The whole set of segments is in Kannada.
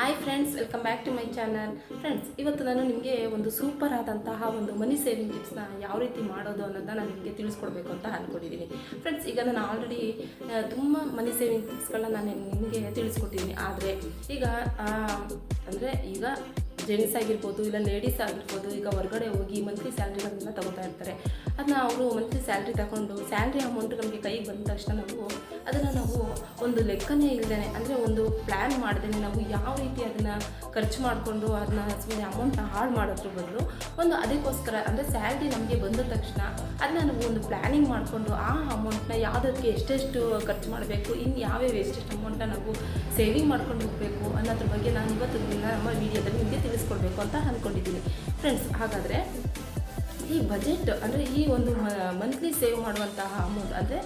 Hi friends welcome back to my channel friends ಇವತ್ತು ನಾನು ನಿಮಗೆ ಒಂದು ಸೂಪರ್ ಆದಂತಹ ಒಂದು ಮನಿ ಸೇವಿಂಗ್ ಟಿಪ್ಸ್ನ ಯಾವ ರೀತಿ ಮಾಡೋದು ಅನ್ನೋದನ್ನ ನಾನು ನಿಮಗೆ ತಿಳಿಸ್ಕೊಡ್ಬೇಕು ಅಂತ ಅಂದ್ಕೊಂಡಿದ್ದೀನಿ ಫ್ರೆಂಡ್ಸ್ ಈಗ ನಾನು ಆಲ್ರೆಡಿ ತುಂಬ ಮನಿ ಸೇವಿಂಗ್ ಟಿಪ್ಸ್ಗಳನ್ನ ನಾನು ನಿಮಗೆ ತಿಳಿಸ್ಕೊಟ್ಟಿದ್ದೀನಿ ಆದರೆ, ಈಗ ಅಂದರೆ ಈಗ ಜೆಂಟ್ಸ್ ಆಗಿರ್ಬೋದು ಇಲ್ಲ ಲೇಡೀಸ್ ಆಗಿರ್ಬೋದು, ಈಗ ಹೊರಗಡೆ ಹೋಗಿ ಮಂತ್ಲಿ ಸ್ಯಾಲ್ರಿಗಳನ್ನ ತಗೋತಾ ಇರ್ತಾರೆ. ಅದನ್ನ ಅವರು ಮಂತ್ಲಿ ಸ್ಯಾಲ್ರಿ ತಗೊಂಡು ಸ್ಯಾಲ್ರಿ ಅಮೌಂಟ್ ನಮಗೆ ಕೈಗೆ ಬಂದ ತಕ್ಷಣ ನಾವು ಅದನ್ನು ನಾವು ಒಂದು ಲೆಕ್ಕನೇ ಇಲ್ಲದೇ ಅಂದರೆ ಒಂದು ಪ್ಲ್ಯಾನ್ ಮಾಡ್ದೇ ನಾವು ಯಾವ ರೀತಿ ಅದನ್ನು ಖರ್ಚು ಮಾಡಿಕೊಂಡು ಅದನ್ನ ಸುಮ್ಮನೆ ಅಮೌಂಟ್ನ ಹಾಳು ಮಾಡೋದ್ರ ಬದಲು ಒಂದು ಅದಕ್ಕೋಸ್ಕರ, ಅಂದರೆ ಸ್ಯಾಲ್ರಿ ನಮಗೆ ಬಂದ ತಕ್ಷಣ ಅದನ್ನ ನಾವು ಒಂದು ಪ್ಲ್ಯಾನಿಂಗ್ ಮಾಡಿಕೊಂಡು ಆ ಅಮೌಂಟ್ನ ಯಾವುದಕ್ಕೆ ಎಷ್ಟೆಷ್ಟು ಖರ್ಚು ಮಾಡಬೇಕು ಇನ್ನು ಯಾವ್ಯಾವ ಎಷ್ಟೆಷ್ಟು ಅಮೌಂಟ್ನ ನಾವು ಸೇವಿಂಗ್ ಮಾಡ್ಕೊಂಡು ಹೋಗಬೇಕು ಅನ್ನೋದ್ರ ಬಗ್ಗೆ ನಾನು ಇವತ್ತು ನಮ್ಮ ವಿಡಿಯೋದಲ್ಲಿ ನಿಮಗೆ ತಿಳಿಸ್ಕೊಡ್ಬೇಕು ಅಂತ ಅಂದ್ಕೊಂಡಿದ್ದೀನಿ ಫ್ರೆಂಡ್ಸ್ ಹಾಗಾದರೆ ಈ ಬಜೆಟ್ ಅಂದರೆ ಈ ಒಂದು ಮಂತ್ಲಿ ಸೇವ್ ಮಾಡುವಂತಹ ಅಮೌಂಟ್ ಅಂದರೆ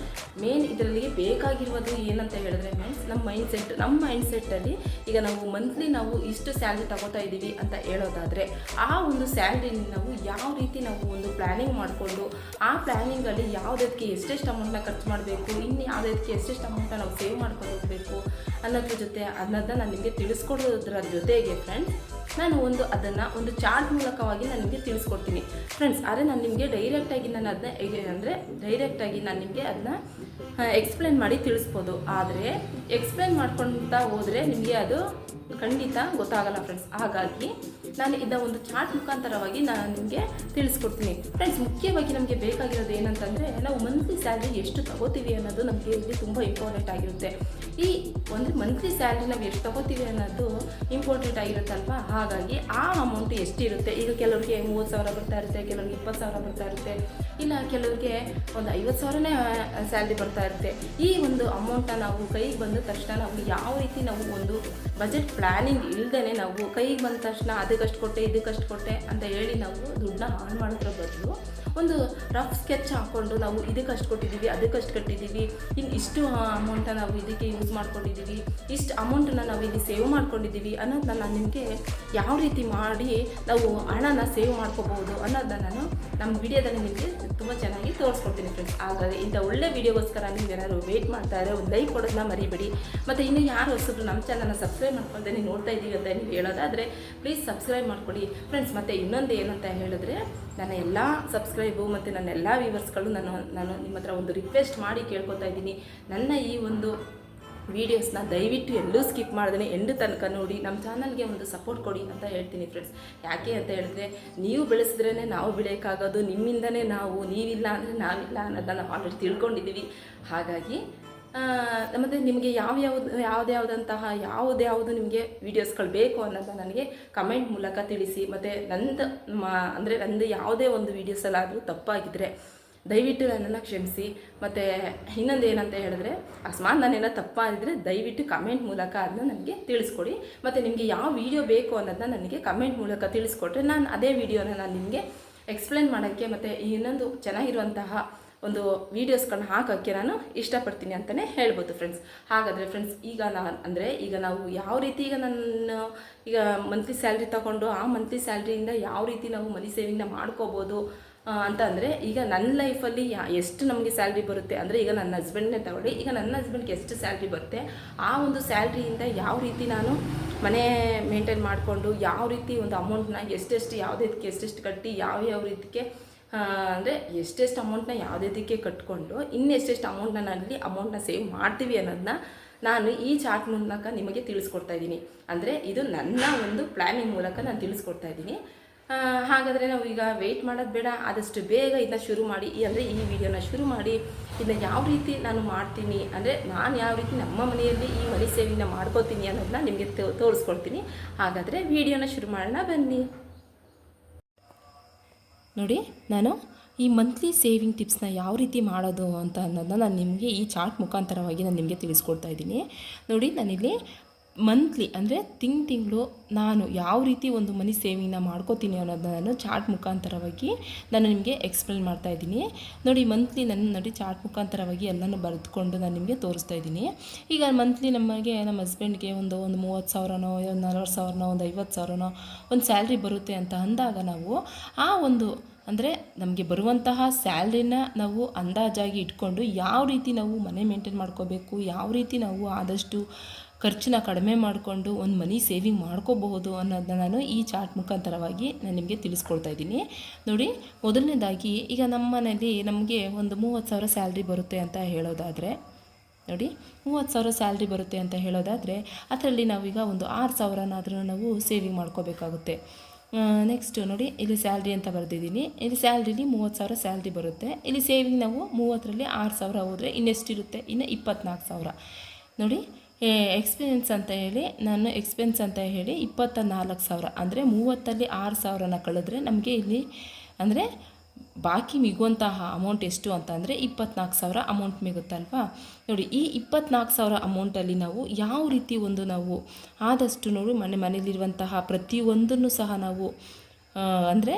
ಮೇನ್ ಇದರಲ್ಲಿ ಬೇಕಾಗಿರುವುದು ಏನಂತ ಹೇಳಿದ್ರೆ ಮೀನ್ಸ್ ನಮ್ಮ ಮೈಂಡ್ ಸೆಟ್ ನಮ್ಮ ಮೈಂಡ್ ಸೆಟ್ಟಲ್ಲಿ ಈಗ ನಾವು ಮಂತ್ಲಿ ನಾವು ಇಷ್ಟು ಸ್ಯಾಲ್ರಿ ತಗೋತಾ ಇದ್ದೀವಿ ಅಂತ ಹೇಳೋದಾದರೆ ಆ ಒಂದು ಸ್ಯಾಲ್ರಿನ ನಾವು ಯಾವ ರೀತಿ ನಾವು ಒಂದು ಪ್ಲ್ಯಾನಿಂಗ್ ಮಾಡಿಕೊಂಡು ಆ ಪ್ಲ್ಯಾನಿಂಗಲ್ಲಿ ಯಾವುದಕ್ಕೆ ಎಷ್ಟೆಷ್ಟು ಅಮೌಂಟ್ನ ಖರ್ಚು ಮಾಡಬೇಕು ಇನ್ನು ಯಾವುದಕ್ಕೆ ಎಷ್ಟೆಷ್ಟು ಅಮೌಂಟ್ನ ನಾವು ಸೇವ್ ಮಾಡ್ಕೊಂಡು ಹೋಗಬೇಕು ಅನ್ನೋದ್ರ ಜೊತೆ ಅನ್ನೋದನ್ನ ನಾನು ನಿಮಗೆ ತಿಳಿಸ್ಕೊಡೋದ್ರ ಜೊತೆಗೆ ಫ್ರೆಂಡ್ಸ್ ನಾನು ಒಂದು ಅದನ್ನು ಒಂದು ಚಾರ್ಟ್ ಮೂಲಕವಾಗಿ ನಾನು ನಿಮಗೆ ತಿಳಿಸ್ಕೊಡ್ತೀನಿ. ಫ್ರೆಂಡ್ಸ್ ಆದರೆ ನಾನು ನಿಮಗೆ ಡೈರೆಕ್ಟಾಗಿ ನಾನು ಅದನ್ನ ಅಂದರೆ ಡೈರೆಕ್ಟಾಗಿ ನಾನು ನಿಮಗೆ ಅದನ್ನ ಎಕ್ಸ್ಪ್ಲೇನ್ ಮಾಡಿ ತಿಳಿಸ್ಬೋದು. ಆದರೆ ಎಕ್ಸ್ಪ್ಲೇನ್ ಮಾಡ್ಕೊಳ್ತಾ ಹೋದರೆ ನಿಮಗೆ ಅದು ಖಂಡಿತ ಗೊತ್ತಾಗಲ್ಲ ಫ್ರೆಂಡ್ಸ್ ಹಾಗಾಗಿ ನಾನು ಇದನ್ನ ಒಂದು ಚಾರ್ಟ್ ಮುಖಾಂತರವಾಗಿ ನಾನು ನಿಮಗೆ ತಿಳಿಸ್ಕೊಡ್ತೀನಿ. ಫ್ರೆಂಡ್ಸ್ ಮುಖ್ಯವಾಗಿ ನಮಗೆ ಬೇಕಾಗಿರೋದು ಏನಂತಂದರೆ, ನಾವು ಮಂತ್ಲಿ ಸ್ಯಾಲ್ರಿ ಎಷ್ಟು ತಗೋತೀವಿ ಅನ್ನೋದು ನಮಗೆ ಇಲ್ಲಿ ತುಂಬ ಇಂಪಾರ್ಟೆಂಟ್ ಆಗಿರುತ್ತೆ. ಈ ಒಂದು ಮಂತ್ಲಿ ಸ್ಯಾಲ್ರಿ ನಾವು ಎಷ್ಟು ತಗೋತೀವಿ ಅನ್ನೋದು ಇಂಪಾರ್ಟೆಂಟ್ ಆಗಿರುತ್ತಲ್ವಾ? ಹಾಗಾಗಿ ಆ ಅಮೌಂಟ್ ಎಷ್ಟಿರುತ್ತೆ? ಈಗ ಕೆಲವರಿಗೆ ಮೂವತ್ತು ಸಾವಿರ ಬರ್ತಾ ಇರುತ್ತೆ, ಕೆಲವ್ರಿಗೆ ಇಪ್ಪತ್ತು ಸಾವಿರ ಬರ್ತಾ ಇರುತ್ತೆ, ಇಲ್ಲ ಕೆಲವರಿಗೆ ಒಂದು ಐವತ್ತು ಸಾವಿರನೇ ಸ್ಯಾಲ್ರಿ ಬರ್ತಾ ಇರುತ್ತೆ. ಈ ಒಂದು ಅಮೌಂಟನ್ನ ನಾವು ಕೈಗೆ ಬಂದ ತಕ್ಷಣ ನಾವು ಯಾವ ರೀತಿ ನಾವು ಒಂದು ಬಜೆಟ್ ಪ್ಲ್ಯಾನಿಂಗ್ ಇಲ್ಲದೇ ನಾವು ಕೈಗೆ ಬಂದ ತಕ್ಷಣ ಅದಕ್ಕಷ್ಟು ಕೊಟ್ಟೆ ಇದಕ್ಕಷ್ಟು ಕೊಟ್ಟೆ ಅಂತ ಹೇಳಿ ನಾವು ದುಡ್ಡನ್ನ ಹಾಳು ಮಾಡೋದ್ರ ಬದಲು ಒಂದು ರಫ್ ಸ್ಕೆಚ್ ಹಾಕ್ಕೊಂಡು ನಾವು ಇದಕ್ಕೆ ಅಷ್ಟು ಕೊಟ್ಟಿದ್ದೀವಿ, ಅದಕ್ಕೆ ಅಷ್ಟು ಕಟ್ಟಿದ್ದೀವಿ ಇನ್ನು ಇಷ್ಟು ಅಮೌಂಟನ್ನ ನಾವು ಇದಕ್ಕೆ ಯೂಸ್ ಮಾಡ್ಕೊಂಡಿದ್ದೀವಿ, ಇಷ್ಟು ಅಮೌಂಟನ್ನು ನಾವು ಇಲ್ಲಿ ಸೇವ್ ಮಾಡ್ಕೊಂಡಿದ್ದೀವಿ ಅನ್ನೋದನ್ನ ನಾನು ನಿಮಗೆ ಯಾವ ರೀತಿ ಮಾಡಿ ನಾವು ಹಣನ ಸೇವ್ ಮಾಡ್ಕೋಬಹುದು ಅನ್ನೋದನ್ನ ನಾನು ನಮ್ಮ ವಿಡಿಯೋದಲ್ಲಿ ನಿಮಗೆ ತುಂಬ ಚೆನ್ನಾಗಿ ತೋರಿಸ್ಕೊಡ್ತೀನಿ ಫ್ರೆಂಡ್ಸ್ ಹಾಗಾದರೆ ಇಂಥ ಒಳ್ಳೆ ವಿಡಿಯೋಗೋಸ್ಕರ ನೀವು ಏನಾದ್ರು ವೆಯ್ಟ್ ಮಾಡ್ತಾ ಇದ್ರೆ ಒಂದು ಲೈಕ್ ಕೊಡೋದನ್ನ ಮರಿಬೇಡಿ. ಮತ್ತು ಇನ್ನು ಯಾರು ಹೊಸಬ್ರು ನಮ್ಮ ಚಾನಲ್ನ ಸಬ್ಸ್ಕ್ರೈಬ್ ಮಾಡ್ಕೊಳ್ದೆ ನೀವು ನೋಡ್ತಾ ಇದ್ದೀವಿ ಅಂತ ನೀವು ಹೇಳೋದಾದರೆ ಪ್ಲೀಸ್ ಸಬ್ಸ್ಕ್ರೈಬ್ ಮಾಡ್ಕೊಡಿ ಫ್ರೆಂಡ್ಸ್ ಮತ್ತು ಇನ್ನೊಂದು ಏನಂತ ಹೇಳಿದ್ರೆ ನನ್ನ ಎಲ್ಲ ಸಬ್ಸ್ಕ್ರೈಬು ಮತ್ತು ನನ್ನ ಎಲ್ಲ ವ್ಯೂವರ್ಸ್ಗಳು ನಾನು ನಾನು ನಿಮ್ಮ ಹತ್ರ ಒಂದು ರಿಕ್ವೆಸ್ಟ್ ಮಾಡಿ ಕೇಳ್ಕೊತಾ ಇದ್ದೀನಿ. ನನ್ನ ಈ ಒಂದು ವೀಡಿಯೋಸ್ನ ದಯವಿಟ್ಟು ಎಲ್ಲೂ ಸ್ಕಿಪ್ ಮಾಡ್ದೇ ಎಂಡು ತನಕ ನೋಡಿ ನಮ್ಮ ಚಾನಲ್ಗೆ ಒಂದು ಸಪೋರ್ಟ್ ಕೊಡಿ ಅಂತ ಹೇಳ್ತೀನಿ ಫ್ರೆಂಡ್ಸ್ ಯಾಕೆ ಅಂತ ಹೇಳಿದ್ರೆ, ನೀವು ಬೆಳೆಸಿದ್ರೇ ನಾವು ಬೆಳೆಯೋಕ್ಕಾಗೋದು, ನಿಮ್ಮಿಂದನೇ ನಾವು, ನೀವಿಲ್ಲ ಅಂದರೆ ನಾವಿಲ್ಲ ಅನ್ನೋದನ್ನು ಆಲ್ರೆಡಿ ತಿಳ್ಕೊಂಡಿದ್ದೀವಿ. ಹಾಗಾಗಿ ಮತ್ತು ನಿಮಗೆ ಯಾವ ಯಾವ್ದು ಯಾವುದ್ಯಾವುದಂತಹ ಯಾವುದ್ಯಾವುದು ನಿಮಗೆ ವೀಡಿಯೋಸ್ಗಳು ಬೇಕು ಅನ್ನೋದನ್ನ ನನಗೆ ಕಮೆಂಟ್ ಮೂಲಕ ತಿಳಿಸಿ, ಮತ್ತು ನಂದು, ಮಾ, ಅಂದರೆ ನಂದು ಯಾವುದೇ ಒಂದು ವೀಡಿಯೋಸಲ್ಲಾದರೂ ತಪ್ಪಾಗಿದ್ದರೆ ದಯವಿಟ್ಟು ನನ್ನನ್ನು ಕ್ಷಮಿಸಿ, ಮತ್ತು ಇನ್ನೊಂದು ಏನಂತ ಹೇಳಿದ್ರೆ, ಅಸ್ಮಾನ್ ನಾನೆಲ್ಲ ತಪ್ಪಾಗಿದ್ದರೆ ದಯವಿಟ್ಟು ಕಮೆಂಟ್ ಮೂಲಕ ಅದನ್ನ ನನಗೆ ತಿಳಿಸ್ಕೊಡಿ, ಮತ್ತು ನಿಮಗೆ ಯಾವ ವೀಡಿಯೋ ಬೇಕು ಅನ್ನೋದನ್ನ ನನಗೆ ಕಮೆಂಟ್ ಮೂಲಕ ತಿಳಿಸ್ಕೊಟ್ರೆ ನಾನು ಅದೇ ವೀಡಿಯೋನ ನಾನು ನಿಮಗೆ ಎಕ್ಸ್ಪ್ಲೇನ್ ಮಾಡೋಕ್ಕೆ, ಮತ್ತು ಇನ್ನೊಂದು ಚೆನ್ನಾಗಿರುವಂತಹ ಒಂದು ವೀಡಿಯೋಸ್ಗಳನ್ನ ಹಾಕೋಕ್ಕೆ ನಾನು ಇಷ್ಟಪಡ್ತೀನಿ ಅಂತಲೇ ಹೇಳ್ಬೋದು ಫ್ರೆಂಡ್ಸ್ ಹಾಗಾದರೆ ಫ್ರೆಂಡ್ಸ್ ಈಗ ನಾನು ಅಂದರೆ ಈಗ ನಾವು ಯಾವ ರೀತಿ ಈಗ ನನ್ನ, ಈಗ ಮಂತ್ಲಿ ಸ್ಯಾಲ್ರಿ ತಗೊಂಡು ಆ ಮಂತ್ಲಿ ಸ್ಯಾಲ್ರಿಯಿಂದ ಯಾವ ರೀತಿ ನಾವು ಮನಿ ಸೇವಿಂಗ್ನ ಮಾಡ್ಕೋಬೋದು ಅಂತ ಅಂದರೆ ಈಗ ನನ್ನ ಲೈಫಲ್ಲಿ ಯಾ, ಎಷ್ಟು ನಮಗೆ ಸ್ಯಾಲ್ರಿ ಬರುತ್ತೆ ಅಂದರೆ ಈಗ ನನ್ನ ಹಸ್ಬೆಂಡ್ನೇ ತಗೊಳ್ಳಿ. ಈಗ ನನ್ನ ಹಸ್ಬೆಂಡ್ಗೆ ಎಷ್ಟು ಸ್ಯಾಲ್ರಿ ಬರುತ್ತೆ, ಆ ಒಂದು ಸ್ಯಾಲ್ರಿಯಿಂದ ಯಾವ ರೀತಿ ನಾನು ಮನೆ ಮೇಂಟೈನ್ ಮಾಡಿಕೊಂಡು, ಯಾವ ರೀತಿ ಒಂದು ಅಮೌಂಟ್ನ ಎಷ್ಟೆಷ್ಟು ಯಾವುದಕ್ಕೆ ಎಷ್ಟೆಷ್ಟು ಕಟ್ಟಿ, ಯಾವ ಯಾವ ರೀತಿಗೆ ಅಂದರೆ ಎಷ್ಟೆಷ್ಟು ಅಮೌಂಟ್ನ ಯಾವುದೇದಕ್ಕೆ ಕಟ್ಕೊಂಡು ಇನ್ನೆಷ್ಟೆಷ್ಟು ಅಮೌಂಟ್ನ ನಾನಲ್ಲಿ ಅಮೌಂಟ್ನ ಸೇವ್ ಮಾಡ್ತೀವಿ ಅನ್ನೋದನ್ನ ನಾನು ಈ ಚಾರ್ಟ್ ಮೂಲಕ ನಿಮಗೆ ತಿಳಿಸ್ಕೊಡ್ತಾ ಇದ್ದೀನಿ. ಅಂದರೆ ಇದು ನನ್ನ ಒಂದು ಪ್ಲ್ಯಾನಿಂಗ್ ಮೂಲಕ ನಾನು ತಿಳಿಸ್ಕೊಡ್ತಾ ಇದ್ದೀನಿ. ಹಾಗಾದರೆ ನಾವು ಈಗ ವೆಯ್ಟ್ ಮಾಡೋದು ಬೇಡ. ಆದಷ್ಟು ಬೇಗ ಇದನ್ನ ಶುರು ಮಾಡಿ. ಅಂದರೆ ಈ ವಿಡಿಯೋನ ಶುರು ಮಾಡಿ. ಇದನ್ನ ಯಾವ ರೀತಿ ನಾನು ಮಾಡ್ತೀನಿ? ಅಂದರೆ ನಾನು ಯಾವ ರೀತಿ ನಮ್ಮ ಮನೆಯಲ್ಲಿ ಈ ಮನೆ ಸೇವಿನ ಮಾಡ್ಕೋತೀನಿ ಅನ್ನೋದನ್ನ ನಿಮಗೆ ತೋರಿಸ್ಕೊಡ್ತೀನಿ. ಹಾಗಾದರೆ ವಿಡಿಯೋನ ಶುರು ಮಾಡೋಣ ಬನ್ನಿ. ನೋಡಿ, ನಾನು ಈ ಮಂತ್ಲಿ ಸೇವಿಂಗ್ ಟಿಪ್ಸ್ನ ಯಾವ ರೀತಿ ಮಾಡೋದು ಅಂತ ಅನ್ನೋದನ್ನ ನಾನು ನಿಮಗೆ ಈ ಚಾರ್ಟ್ ಮುಖಾಂತರವಾಗಿ ನಾನು ನಿಮಗೆ ತಿಳಿಸ್ಕೊಡ್ತಾ ಇದ್ದೀನಿ. ನೋಡಿ, ನಾನಿಲ್ಲಿ ಮಂತ್ಲಿ ಅಂದರೆ ತಿಂಗ್ ತಿಂಗಳು ನಾನು ಯಾವ ರೀತಿ ಒಂದು ಮನಿ ಸೇವಿಂಗ್ನ ಮಾಡ್ಕೋತೀನಿ ಅನ್ನೋದನ್ನ ನಾನು ಚಾರ್ಟ್ ಮುಖಾಂತರವಾಗಿ ನಾನು ನಿಮಗೆ ಎಕ್ಸ್ಪ್ಲೇನ್ ಮಾಡ್ತಾ ಇದ್ದೀನಿ. ನೋಡಿ ಮಂತ್ಲಿ ನನ್ನ ನೋಡಿ ಚಾರ್ಟ್ ಮುಖಾಂತರವಾಗಿ ಎಲ್ಲನೂ ಬರೆದುಕೊಂಡು ನಾನು ನಿಮಗೆ ತೋರಿಸ್ತಾ ಇದ್ದೀನಿ. ಈಗ ಮಂತ್ಲಿ ನಮಗೆ ನಮ್ಮ ಹಸ್ಬೆಂಡ್ಗೆ ಒಂದು ಒಂದು ಮೂವತ್ತು ಸಾವಿರನೋ, ಒಂದು ನಲ್ವತ್ತು ಸಾವಿರನೋ, ಒಂದು ಐವತ್ತು ಸಾವಿರನೋ ಒಂದು ಸ್ಯಾಲ್ರಿ ಬರುತ್ತೆ ಅಂತ ಅಂದಾಗ ನಾವು ಆ ಒಂದು ಅಂದರೆ ನಮಗೆ ಬರುವಂತಹ ಸ್ಯಾಲ್ರಿನ ನಾವು ಅಂದಾಜಾಗಿ ಇಟ್ಕೊಂಡು ಯಾವ ರೀತಿ ನಾವು ಮನೆ ಮೇಂಟೈನ್ ಮಾಡ್ಕೋಬೇಕು, ಯಾವ ರೀತಿ ನಾವು ಆದಷ್ಟು ಖರ್ಚನ್ನ ಕಡಿಮೆ ಮಾಡಿಕೊಂಡು ಒಂದು ಮನಿ ಸೇವಿಂಗ್ ಮಾಡ್ಕೋಬಹುದು ಅನ್ನೋದನ್ನ ನಾನು ಈ ಚಾರ್ಟ್ ಮುಖಾಂತರವಾಗಿ ನಾನು ನಿಮಗೆ ತಿಳಿಸ್ಕೊಳ್ತಾ ಇದ್ದೀನಿ. ನೋಡಿ, ಮೊದಲನೇದಾಗಿ ಈಗ ನಮ್ಮ ಮನೆಯಲ್ಲಿ ನಮಗೆ ಒಂದು ಮೂವತ್ತು ಸಾವಿರ ಸ್ಯಾಲ್ರಿ ಬರುತ್ತೆ ಅಂತ ಹೇಳೋದಾದರೆ, ನೋಡಿ, ಮೂವತ್ತು ಸಾವಿರ ಸ್ಯಾಲ್ರಿ ಬರುತ್ತೆ ಅಂತ ಹೇಳೋದಾದರೆ ಅದರಲ್ಲಿ ನಾವೀಗ ಒಂದು ಆರು ಸಾವಿರನಾದರೂ ನಾವು ಸೇವಿಂಗ್ ಮಾಡ್ಕೋಬೇಕಾಗುತ್ತೆ. ನೆಕ್ಸ್ಟ್ ನೋಡಿ, ಇಲ್ಲಿ ಸ್ಯಾಲ್ರಿ ಅಂತ ಬರೆದಿದ್ದೀನಿ. ಇಲ್ಲಿ ಸ್ಯಾಲ್ರಿಲಿ ಮೂವತ್ತು ಸಾವಿರ ಸ್ಯಾಲ್ರಿ ಬರುತ್ತೆ. ಇಲ್ಲಿ ಸೇವಿಂಗ್ ನಾವು ಮೂವತ್ತರಲ್ಲಿ ಆರು ಸಾವಿರ ಹೋದರೆ ಇನ್ನೆಷ್ಟಿರುತ್ತೆ? ಇನ್ನು ಇಪ್ಪತ್ತ್ನಾಲ್ಕು ಸಾವಿರ. ನೋಡಿ ಎಕ್ಸ್ಪೆನ್ಸ್ ಅಂತ ಹೇಳಿ, ನಾನು ಎಕ್ಸ್ಪೆನ್ಸ್ ಅಂತ ಹೇಳಿ ಇಪ್ಪತ್ತ ನಾಲ್ಕು ಸಾವಿರ, ಅಂದರೆ ಮೂವತ್ತಲ್ಲಿ ಆರು ಸಾವಿರನ ಕಳೆದ್ರೆ ನಮಗೆ ಇಲ್ಲಿ, ಅಂದರೆ ಬಾಕಿ ಮಿಗುವಂತಹ ಅಮೌಂಟ್ ಎಷ್ಟು ಅಂತ ಅಂದರೆ ಇಪ್ಪತ್ನಾಲ್ಕು ಸಾವಿರ ಅಮೌಂಟ್ ಮಿಗುತ್ತಲ್ವಾ? ನೋಡಿ, ಈ ಇಪ್ಪತ್ನಾಲ್ಕು ಸಾವಿರ ಅಮೌಂಟಲ್ಲಿ ನಾವು ಯಾವ ರೀತಿ ಒಂದು ನಾವು ಆದಷ್ಟು ನೋಡಿ ಮನೆ ಮನೆಯಲ್ಲಿರುವಂತಹ ಪ್ರತಿಯೊಂದನ್ನು ಸಹ ನಾವು ಅಂದರೆ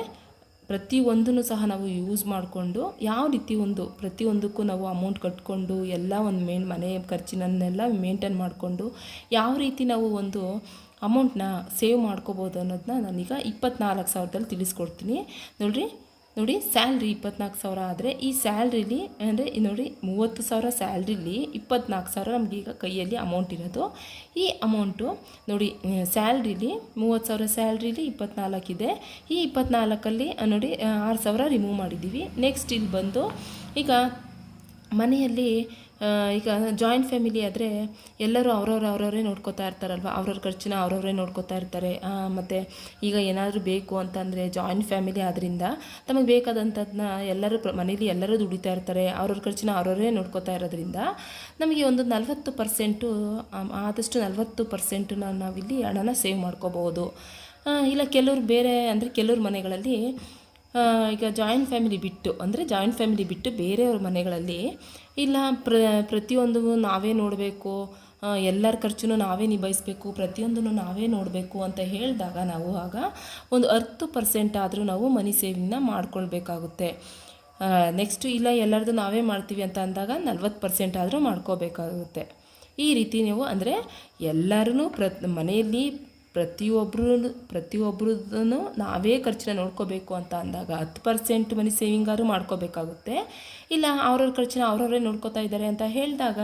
ಪ್ರತಿಯೊಂದನ್ನು ಸಹ ನಾವು ಯೂಸ್ ಮಾಡಿಕೊಂಡು ಯಾವ ರೀತಿ ಒಂದು ಪ್ರತಿಯೊಂದಕ್ಕೂ ನಾವು ಅಮೌಂಟ್ ಕಟ್ಕೊಂಡು ಎಲ್ಲ ಒಂದು ಮೇನ್ ಮನೆ ಖರ್ಚಿನನ್ನೆಲ್ಲ ಮೇಂಟೈನ್ ಮಾಡಿಕೊಂಡು ಯಾವ ರೀತಿ ನಾವು ಒಂದು ಅಮೌಂಟ್ನ ಸೇವ್ ಮಾಡ್ಕೋಬೋದು ಅನ್ನೋದನ್ನ ನಾನೀಗ ಇಪ್ಪತ್ನಾಲ್ಕು ಸಾವಿರದಲ್ಲಿ ತಿಳಿಸ್ಕೊಡ್ತೀನಿ. ನೋಡಿರಿ ನೋಡಿ ಸ್ಯಾಲ್ರಿ ಇಪ್ಪತ್ನಾಲ್ಕು ಸಾವಿರ ಆದರೆ, ಈ ಸ್ಯಾಲ್ರಿಲಿ ಅಂದರೆ ನೋಡಿ ಮೂವತ್ತು ಸಾವಿರ ಸ್ಯಾಲ್ರಿಲಿ ಇಪ್ಪತ್ನಾಲ್ಕು ಸಾವಿರ ನಮಗೆ ಈಗ ಕೈಯಲ್ಲಿ ಅಮೌಂಟ್ ಇರೋದು. ಈ ಅಮೌಂಟು ನೋಡಿ ಸ್ಯಾಲ್ರಿಲಿ ಮೂವತ್ತು ಸಾವಿರ ಸ್ಯಾಲ್ರಿಲಿ ಇಪ್ಪತ್ನಾಲ್ಕಿದೆ ಈ ಇಪ್ಪತ್ನಾಲ್ಕಲ್ಲಿ ನೋಡಿ ಆರು ಸಾವಿರ ರಿಮೂವ್ ಮಾಡಿದ್ದೀವಿ. ನೆಕ್ಸ್ಟ್ ಇಲ್ಲಿ ಬಂದು, ಈಗ ಮನೆಯಲ್ಲಿ ಈಗ ಜಾಯಿಂಟ್ ಫ್ಯಾಮಿಲಿ ಆದರೆ ಎಲ್ಲರೂ ಅವ್ರವ್ರು ಅವ್ರವರೇ ನೋಡ್ಕೋತಾ ಇರ್ತಾರಲ್ವ? ಅವ್ರವ್ರ ಖರ್ಚನ್ನ ಅವ್ರವರೇ ನೋಡ್ಕೋತಾ ಇರ್ತಾರೆ. ಮತ್ತು ಈಗ ಏನಾದರೂ ಬೇಕು ಅಂತಂದರೆ ಜಾಯಿಂಟ್ ಫ್ಯಾಮಿಲಿ ಆದ್ದರಿಂದ ತಮಗೆ ಬೇಕಾದಂಥದ್ದನ್ನ ಎಲ್ಲರೂ ಮನೇಲಿ ಎಲ್ಲರೂ ದುಡಿತಾ ಇರ್ತಾರೆ. ಅವ್ರವ್ರ ಖರ್ಚನ್ನ ಅವ್ರವರೇ ನೋಡ್ಕೋತಾ ಇರೋದ್ರಿಂದ ನಮಗೆ ಒಂದು ನಲವತ್ತು ಪರ್ಸೆಂಟು ಆದಷ್ಟು ನಲವತ್ತು ಪರ್ಸೆಂಟನ್ನ ನಾವಿಲ್ಲಿ ಹಣನ ಸೇವ್ ಮಾಡ್ಕೋಬೋದು ಇಲ್ಲ ಕೆಲವ್ರು ಬೇರೆ ಅಂದರೆ ಕೆಲವ್ರ ಮನೆಗಳಲ್ಲಿ ಈಗ ಜಾಯಿಂಟ್ ಫ್ಯಾಮಿಲಿ ಬಿಟ್ಟು, ಅಂದರೆ ಜಾಯಿಂಟ್ ಫ್ಯಾಮಿಲಿ ಬಿಟ್ಟು ಬೇರೆಯವ್ರ ಮನೆಗಳಲ್ಲಿ ಇಲ್ಲ, ಪ್ರ ಪ್ರತಿಯೊಂದು ನಾವೇ ನೋಡಬೇಕು ಎಲ್ಲರ ಖರ್ಚು ನಾವೇ ನಿಭಾಯಿಸಬೇಕು, ಪ್ರತಿಯೊಂದನ್ನು ನಾವೇ ನೋಡಬೇಕು ಅಂತ ಹೇಳಿದಾಗ ನಾವು ಆಗ ಒಂದು ಹತ್ತು ಪರ್ಸೆಂಟ್ ಆದರೂ ನಾವು ಮನಿ ಸೇವಿಂಗ್ನ ಮಾಡ್ಕೊಳ್ಬೇಕಾಗುತ್ತೆ. ನೆಕ್ಸ್ಟು ಇಲ್ಲ ಎಲ್ಲರದು ನಾವೇ ಮಾಡ್ತೀವಿ ಅಂತ ಅಂದಾಗ ನಲ್ವತ್ತು ಪರ್ಸೆಂಟ್ ಆದರೂ ಮಾಡ್ಕೋಬೇಕಾಗುತ್ತೆ. ಈ ರೀತಿ ನೀವು ಅಂದರೆ ಎಲ್ಲರೂ ಪ್ರ ಮನೆಯಲ್ಲಿ ಪ್ರತಿಯೊಬ್ಬರು ಪ್ರತಿಯೊಬ್ಬರದೂ ನಾವೇ ಖರ್ಚನ್ನ ನೋಡ್ಕೋಬೇಕು ಅಂತ ಅಂದಾಗ ಹತ್ತು ಪರ್ಸೆಂಟ್ ಮನಿ ಸೇವಿಂಗ್ ಆದರೂ ಮಾಡ್ಕೋಬೇಕಾಗುತ್ತೆ. ಇಲ್ಲ, ಅವ್ರವ್ರ ಖರ್ಚನ್ನ ಅವ್ರವರೇ ನೋಡ್ಕೋತಾ ಇದ್ದಾರೆ ಅಂತ ಹೇಳಿದಾಗ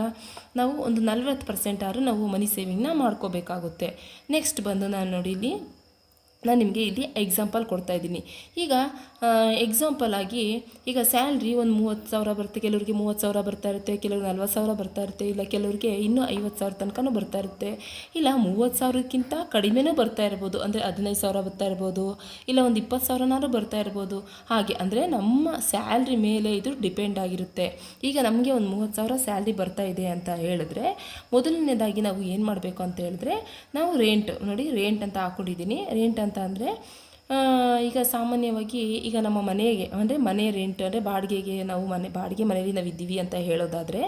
ನಾವು ಒಂದು ನಲ್ವತ್ತು ಪರ್ಸೆಂಟ್ ಆದರೂ ನಾವು ಮನಿ ಸೇವಿಂಗ್ನ ಮಾಡ್ಕೋಬೇಕಾಗುತ್ತೆ. ನೆಕ್ಸ್ಟ್ ಬಂದು ನಾನು ನೋಡಿ ಇಲ್ಲಿ ನಾನು ನಿಮಗೆ ಇಲ್ಲಿ ಎಕ್ಸಾಂಪಲ್ ಕೊಡ್ತಾ ಇದ್ದೀನಿ. ಈಗ ಎಕ್ಸಾಂಪಲ್ ಆಗಿ ಈಗ ಸ್ಯಾಲ್ರಿ ಒಂದು ಮೂವತ್ತು ಸಾವಿರ ಬರುತ್ತೆ, ಕೆಲವರಿಗೆ ಮೂವತ್ತು ಸಾವಿರ ಬರ್ತಾ ಇರುತ್ತೆ, ಕೆಲವ್ರಿಗೆ ನಲ್ವತ್ತು ಸಾವಿರ ಬರ್ತಾ ಇರುತ್ತೆ, ಇಲ್ಲ ಕೆಲವರಿಗೆ ಇನ್ನೂ ಐವತ್ತು ಸಾವಿರ ತನಕನೂ ಬರ್ತಾ ಇರುತ್ತೆ. ಇಲ್ಲ ಮೂವತ್ತು ಸಾವಿರಕ್ಕಿಂತ ಕಡಿಮೆನೂ ಬರ್ತಾ ಇರ್ಬೋದು, ಅಂದರೆ ಹದಿನೈದು ಸಾವಿರ ಬರ್ತಾ ಇರ್ಬೋದು, ಇಲ್ಲ ಒಂದು ಇಪ್ಪತ್ತು ಸಾವಿರನಾದ್ರೂ ಬರ್ತಾ ಇರ್ಬೋದು. ಹಾಗೆ ಅಂದರೆ ನಮ್ಮ ಸ್ಯಾಲ್ರಿ ಮೇಲೆ ಇದು ಡಿಪೆಂಡ್ ಆಗಿರುತ್ತೆ. ಈಗ ನಮಗೆ ಒಂದು ಮೂವತ್ತು ಸಾವಿರ ಸ್ಯಾಲ್ರಿ ಬರ್ತಾ ಇದೆ ಅಂತ ಹೇಳಿದ್ರೆ, ಮೊದಲನೇದಾಗಿ ನಾವು ಏನು ಮಾಡಬೇಕು ಅಂತ ಹೇಳಿದ್ರೆ, ನಾವು ರೇಂಟ್ ನೋಡಿ ರೇಂಟ್ ಅಂತ ಹಾಕ್ಕೊಂಡಿದ್ದೀನಿ ರೇಂಟ್ ಅಂತ ಅಂದರೆ ಈಗ ಸಾಮಾನ್ಯವಾಗಿ ಈಗ ನಮ್ಮ ಮನೆಗೆ, ಅಂದರೆ ಮನೆ ರೆಂಟ್ ಅಂದರೆ ಬಾಡಿಗೆಗೆ ನಾವು ಮನೆ, ಬಾಡಿಗೆ ಮನೆಯಲ್ಲಿ ನಾವು ಇದ್ದೀವಿ ಅಂತ ಹೇಳೋದಾದರೆ,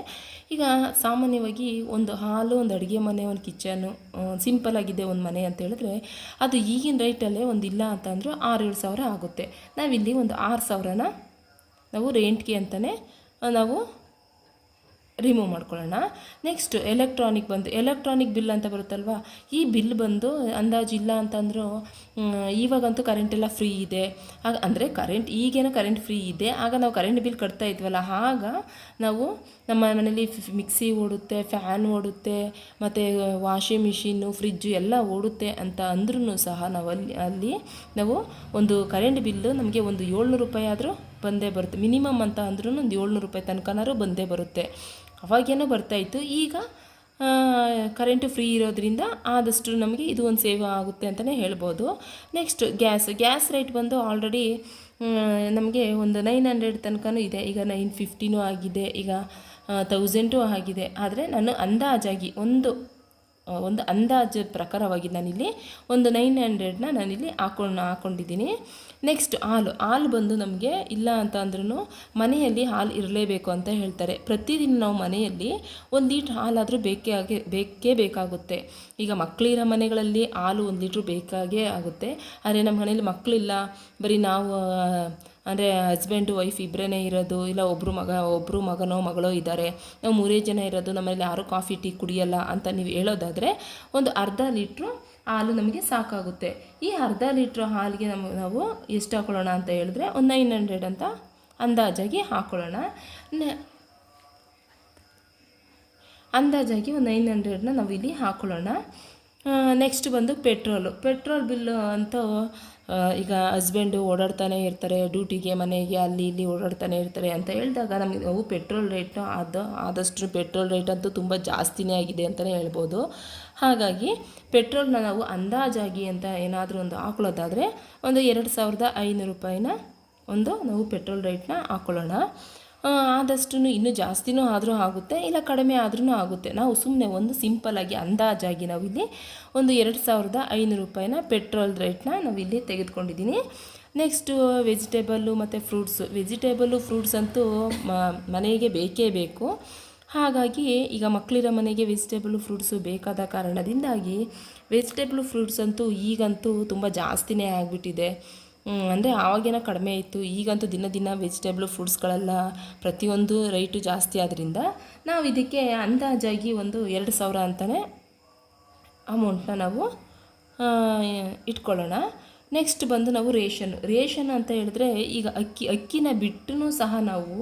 ಈಗ ಸಾಮಾನ್ಯವಾಗಿ ಒಂದು ಹಾಲು, ಒಂದು ಅಡುಗೆ ಮನೆ, ಒಂದು ಕಿಚನು ಸಿಂಪಲ್ ಆಗಿದೆ ಒಂದು ಮನೆ ಅಂತ ಹೇಳಿದ್ರೆ, ಅದು ಈಗಿನ ರೇಟಲ್ಲೇ ಒಂದು ಇಲ್ಲ ಅಂತಂದರೂ ಆರು ಏಳು ಸಾವಿರ ಆಗುತ್ತೆ. ನಾವಿಲ್ಲಿ ಒಂದು ಆರು ಸಾವಿರನ ನಾವು ರೆಂಟ್ಗೆ ಅಂತಲೇ ನಾವು ರಿಮೂವ್ ಮಾಡ್ಕೊಳ್ಳೋಣ. ನೆಕ್ಸ್ಟ್ ಎಲೆಕ್ಟ್ರಾನಿಕ್ ಬಂದು ಎಲೆಕ್ಟ್ರಾನಿಕ್ ಬಿಲ್ ಅಂತ ಬರುತ್ತಲ್ವ? ಈ ಬಿಲ್ ಬಂದು ಅಂದಾಜು ಇಲ್ಲ ಅಂತಂದರೂ ಇವಾಗಂತೂ ಕರೆಂಟೆಲ್ಲ ಫ್ರೀ ಇದೆ. ಆಗ, ಅಂದರೆ ಕರೆಂಟ್ ಈಗೇನೋ ಕರೆಂಟ್ ಫ್ರೀ ಇದೆ. ಆಗ ನಾವು ಕರೆಂಟ್ ಬಿಲ್ ಕಟ್ತಾ ಇದ್ವಲ್ಲ, ಆಗ ನಾವು ನಮ್ಮ ಮನೇಲಿ ಮಿಕ್ಸಿ ಓಡುತ್ತೆ ಫ್ಯಾನ್ ಓಡುತ್ತೆ, ಮತ್ತು ವಾಷಿಂಗ್ ಮಿಷಿನ್ನು ಫ್ರಿಜ್ಜು ಎಲ್ಲ ಓಡುತ್ತೆ ಅಂತ ಅಂದ್ರೂ ಸಹ ನಾವು ಅಲ್ಲಿ ಅಲ್ಲಿ ನಾವು ಒಂದು ಕರೆಂಟ್ ಬಿಲ್ಲು ನಮಗೆ ಒಂದು ಏಳ್ನೂರು ರೂಪಾಯಿ ಆದರೂ ಬಂದೇ ಬರುತ್ತೆ. ಮಿನಿಮಮ್ ಅಂತ ಅಂದ್ರೂ ಒಂದು ಏಳ್ನೂರು ರೂಪಾಯಿ ತನಕನಾದ್ರೂ ಬಂದೇ ಬರುತ್ತೆ. ಅವಾಗೇನೋ ಬರ್ತಾಯಿತ್ತು. ಈಗ ಕರೆಂಟು ಫ್ರೀ ಇರೋದ್ರಿಂದ ಆದಷ್ಟು ನಮಗೆ ಇದು ಒಂದು ಸೇವ್ ಆಗುತ್ತೆ ಅಂತಲೇ ಹೇಳ್ಬೋದು. ನೆಕ್ಸ್ಟ್ ಗ್ಯಾಸ್ ಗ್ಯಾಸ್ ರೇಟ್ ಬಂದು ಆಲ್ರೆಡಿ ನಮಗೆ ಒಂದು ನೈನ್ ಹಂಡ್ರೆಡ್ ತನಕನೂ ಇದೆ. ಈಗ ನೈನ್ ಫಿಫ್ಟಿನೂ ಆಗಿದೆ. ಈಗ ತೌಸಂಡೂ ಆಗಿದೆ. ಆದರೆ ನಾನು ಅಂದಾಜಾಗಿ ಒಂದು ಒಂದು ಅಂದಾಜು ಪ್ರಕಾರವಾಗಿ ನಾನಿಲ್ಲಿ ಒಂದು ನೈನ್ ಹಂಡ್ರೆಡ್ನ ನಾನಿಲ್ಲಿ ಹಾಕೊಂಡು ಹಾಕೊಂಡಿದ್ದೀನಿ. ನೆಕ್ಸ್ಟ್ ಹಾಲು ಹಾಲು ಬಂದು ನಮಗೆ ಇಲ್ಲ ಅಂತ ಅಂದ್ರೂ ಮನೆಯಲ್ಲಿ ಹಾಲು ಇರಲೇಬೇಕು ಅಂತ ಹೇಳ್ತಾರೆ. ಪ್ರತಿದಿನ ನಾವು ಮನೆಯಲ್ಲಿ ಒಂದು ಲೀಟ್ರ್ ಹಾಲಾದರೂ ಬೇಕೇ ಆಗಿ, ಬೇಕೇ ಬೇಕಾಗುತ್ತೆ. ಈಗ ಮಕ್ಕಳಿರೋ ಮನೆಗಳಲ್ಲಿ ಹಾಲು ಒಂದು ಲೀಟ್ರ್ ಬೇಕಾಗೇ ಆಗುತ್ತೆ. ಆದರೆ ನಮ್ಮ ಮನೇಲಿ ಮಕ್ಕಳಿಲ್ಲ ಬರೀ ನಾವು ಅಂದರೆ ಹಸ್ಬೆಂಡು ವೈಫ್ ಇಬ್ಬರೇ ಇರೋದು, ಇಲ್ಲ ಒಬ್ಬರು ಮಗ ಒಬ್ಬರು ಮಗನೋ, ಮಗಳೋ ಇದ್ದಾರೆ ನಾವು ಮೂರೇ ಜನ ಇರೋದು, ನಮ್ಮಲ್ಲಿ ಯಾರೂ ಕಾಫಿ ಟೀ ಕುಡಿಯಲ್ಲ ಅಂತ ನೀವು ಹೇಳೋದಾದರೆ ಒಂದು ಅರ್ಧ ಲೀಟ್ರು ಹಾಲು ನಮಗೆ ಸಾಕಾಗುತ್ತೆ. ಈ ಅರ್ಧ ಲೀಟ್ರ್ ಹಾಲಿಗೆ ನಮ್ಗೆ ನಾವು ಎಷ್ಟು ಹಾಕೊಳ್ಳೋಣ ಅಂತ ಹೇಳಿದ್ರೆ ಒಂದು ನೈನ್ ಹಂಡ್ರೆಡ್ ಅಂತ ಅಂದಾಜಾಗಿ ಹಾಕ್ಕೊಳ್ಳೋಣ ಅಂದಾಜಾಗಿ ಒಂದು ನೈನ್ ಹಂಡ್ರೆಡ್ನ ನಾವು ಇಲ್ಲಿ ಹಾಕೊಳ್ಳೋಣ. ನೆಕ್ಸ್ಟ್ ಬಂದು ಪೆಟ್ರೋಲು ಪೆಟ್ರೋಲ್ ಬಿಲ್ಲು ಅಂತೂ ಈಗ ಹಸ್ಬೆಂಡು ಓಡಾಡ್ತಾನೆ ಇರ್ತಾರೆ ಡ್ಯೂಟಿಗೆ ಮನೆಗೆ ಅಲ್ಲಿ ಇಲ್ಲಿ ಓಡಾಡ್ತಾನೆ ಇರ್ತಾರೆ ಅಂತ ಹೇಳಿದಾಗ ನಮಗೆ ನಾವು ಪೆಟ್ರೋಲ್ ರೇಟ್ನ ಅದು ಆದಷ್ಟು ಪೆಟ್ರೋಲ್ ರೇಟ್ ಅಂತೂ ತುಂಬ ಜಾಸ್ತಿನೇ ಆಗಿದೆ ಅಂತಲೇ ಹೇಳ್ಬೋದು. ಹಾಗಾಗಿ ಪೆಟ್ರೋಲ್ನ ನಾವು ಅಂದಾಜಾಗಿ ಅಂತ ಏನಾದರೂ ಒಂದು ಹಾಕೊಳ್ಳೋದಾದರೆ ಒಂದು ಎರಡು ಸಾವಿರದ ಐನೂರು ರೂಪಾಯಿನ ಒಂದು ನಾವು ಪೆಟ್ರೋಲ್ ರೇಟ್ನ ಹಾಕೊಳ್ಳೋಣ. ಆ, ಆದಷ್ಟು ಇನ್ನೂ ಜಾಸ್ತಿನೂ ಆದರೂ ಆಗುತ್ತೆ, ಇಲ್ಲ ಕಡಿಮೆ ಆದ್ರೂ ಆಗುತ್ತೆ. ನಾವು ಸುಮ್ಮನೆ ಒಂದು ಸಿಂಪಲ್ಲಾಗಿ ಅಂದಾಜಾಗಿ ನಾವಿಲ್ಲಿ ಒಂದು ಎರಡು ಸಾವಿರದ ಐನೂರು ರೂಪಾಯಿನ ಪೆಟ್ರೋಲ್ ರೇಟ್ನ ನಾವಿಲ್ಲಿ ತೆಗೆದುಕೊಂಡಿದ್ದೀನಿ ನೆಕ್ಸ್ಟು ವೆಜಿಟೇಬಲ್ಲು ಮತ್ತು ಫ್ರೂಟ್ಸು ವೆಜಿಟೇಬಲ್ಲು ಫ್ರೂಟ್ಸ್ ಅಂತೂ ಮನೆಗೆ ಬೇಕೇ ಬೇಕು. ಹಾಗಾಗಿ ಈಗ ಮಕ್ಕಳಿರೋ ಮನೆಗೆ ವೆಜಿಟೇಬಲ್ ಫ್ರೂಟ್ಸು ಬೇಕಾದ ಕಾರಣದಿಂದಾಗಿ ವೆಜಿಟೇಬಲ್ ಫ್ರೂಟ್ಸ್ ಅಂತೂ ಈಗಂತೂ ತುಂಬ ಜಾಸ್ತಿನೇ ಆಗಿಬಿಟ್ಟಿದೆ. ಅಂದರೆ ಆವಾಗೇನೋ ಕಡಿಮೆ ಇತ್ತು ಈಗಂತೂ ದಿನ ದಿನ ವೆಜಿಟೇಬಲ್ ಫ್ರೂಟ್ಸ್ಗಳೆಲ್ಲ ಪ್ರತಿಯೊಂದು ರೈಟು ಜಾಸ್ತಿ ಆದ್ದರಿಂದ ನಾವು ಇದಕ್ಕೆ ಅಂದಾಜಾಗಿ ಒಂದು ಎರಡು ಸಾವಿರ ಅಂತಲೇ ಅಮೌಂಟ್ನ ನಾವು ಇಟ್ಕೊಳ್ಳೋಣ. ನೆಕ್ಸ್ಟ್ ಬಂದು ನಾವು ರೇಷನ್. ರೇಷನ್ ಅಂತ ಹೇಳಿದ್ರೆ ಈಗ ಅಕ್ಕಿ, ಅಕ್ಕಿನ ಬಿಟ್ಟು ಸಹ ನಾವು